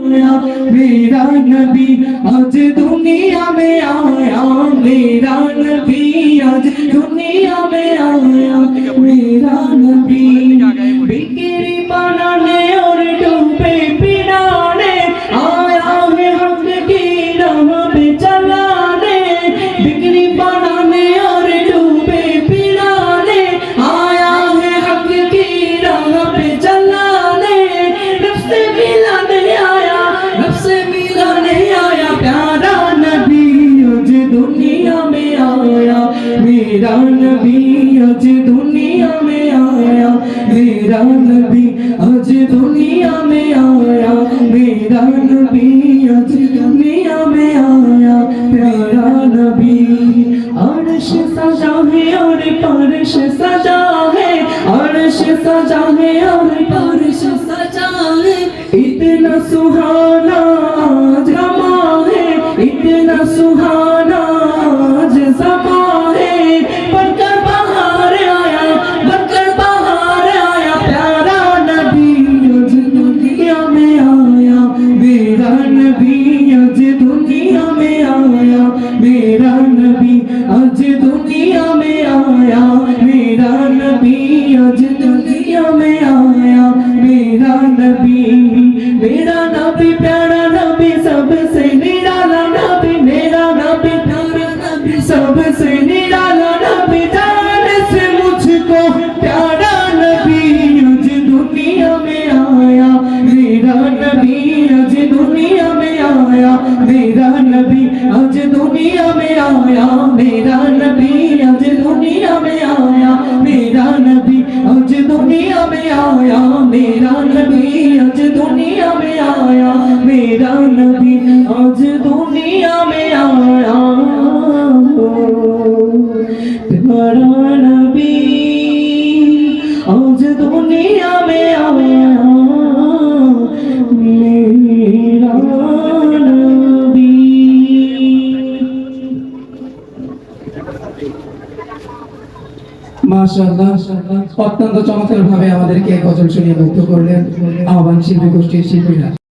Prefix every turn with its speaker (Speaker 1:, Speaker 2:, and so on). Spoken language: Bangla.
Speaker 1: मेरा नबी आज दुनिया में आया मेरा नबी आज दुनिया में आया नबी आज दुनिया में आया मेरा नबी आज दुनिया में आया मेरा नबी आज दुनिया में आया प्यारा नबी अर्श सजा है और परश सजा है अर्श सजा है और परश सजा है इतना सुहाना मेरा नबी आज दुनिया में आया मेरा नबी आज दुनिया में आया मेरा नबी आज दुनिया में आया मेरा नबी मेरा नबी प्यारा नबी सबसे निराला नबी मेरा नबी प्यारा नबी सबसे आया मेरा नबी आज दुनिया में आया मेरा नबी आज दुनिया में आया मेरा नबी आज दुनिया में आया मेरा नबी आज दुनिया में आया प्यारा नबी आज दुनिया में आया
Speaker 2: মাশাআল্লাহ। অত্যন্ত চমৎকার ভাবে আমাদেরকে গজল শুনিয়ে মুগ্ধ করলেন আহ্বান শিল্পী গোষ্ঠীর শিল্পীরা।